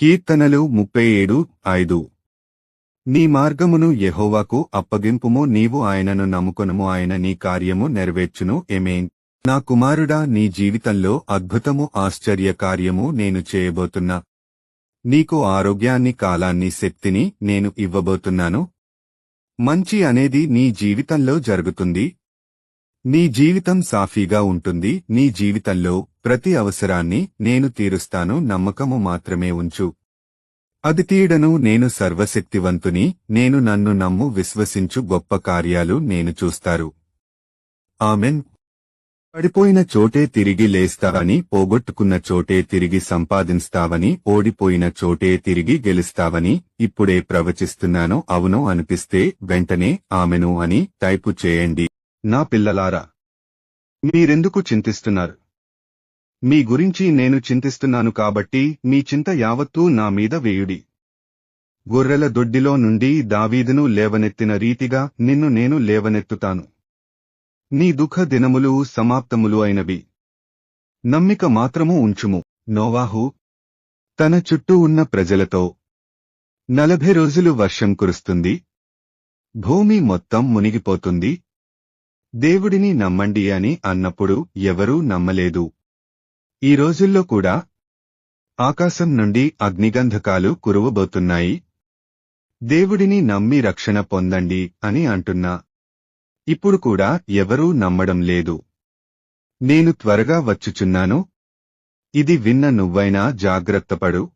కీర్తనలు ముప్పై ఏడు ఐదు. నీ మార్గమును యహోవాకు అప్పగింపుము నీవు ఆయనను నమ్ముకొనము ఆయన నీ కార్యము నెరవేర్చును ఎమేన్ నా కుమారుడా నీ జీవితంలో అద్భుతము ఆశ్చర్య కార్యము నేను చేయబోతున్నా. నీకు ఆరోగ్యాన్ని కాలాన్ని శక్తిని నేను ఇవ్వబోతున్నాను. మంచి అనేది నీ జీవితంలో జరుగుతుంది. నీ జీవితం సాఫీగా ఉంటుంది నీ జీవితంలో ప్రతి అవసరాన్ని నేను తీరుస్తాను నమ్మకము మాత్రమే ఉంచు. అది తీయడను నేను సర్వశక్తివంతుని నేను నన్ను నమ్ము విశ్వసించు గొప్ప కార్యాలు నేను చూస్తారు. ఆమెన్. పడిపోయిన చోటే తిరిగి లేస్తావని పోగొట్టుకున్న చోటే తిరిగి సంపాదిస్తావని ఓడిపోయిన చోటే తిరిగి గెలుస్తావని ఇప్పుడే ప్రవచిస్తున్నాను అవును అనిపిస్తే వెంటనే ఆమెను అని టైపు చేయండి. నా పిల్లలారా మీరెందుకు చింతిస్తున్నారు? మీ గురించి నేను చింతిస్తున్నాను కాబట్టి మీ చింత యావత్తూ నా మీద వేయుడి. గొర్రెల దొడ్డిలో నుండి దావీదును లేవనెత్తిన రీతిగా నిన్ను నేను లేవనెత్తుతాను. నీ దుఃఖ దినములు సమాప్తములు అయినవి. నమ్మిక మాత్రము ఉంచుము. నోవాహు తన చుట్టూ ఉన్న ప్రజలతో నలభై రోజులు వర్షం కురుస్తుంది. భూమి మొత్తం మునిగిపోతుంది. దేవుడిని నమ్మండి అని అన్నప్పుడు ఎవరూ నమ్మలేదు. ఈ రోజుల్లో కూడా ఆకాశం నుండి అగ్నిగంధకాలు కురువబోతున్నాయి. దేవుడిని నమ్మి రక్షణ పొందండి అని అంటున్నా ఇప్పుడు కూడా ఎవరూ నమ్మడం లేదు. నేను త్వరగా వచ్చుచున్నాను. ఇది విన్న నువ్వైనా జాగ్రత్తపడు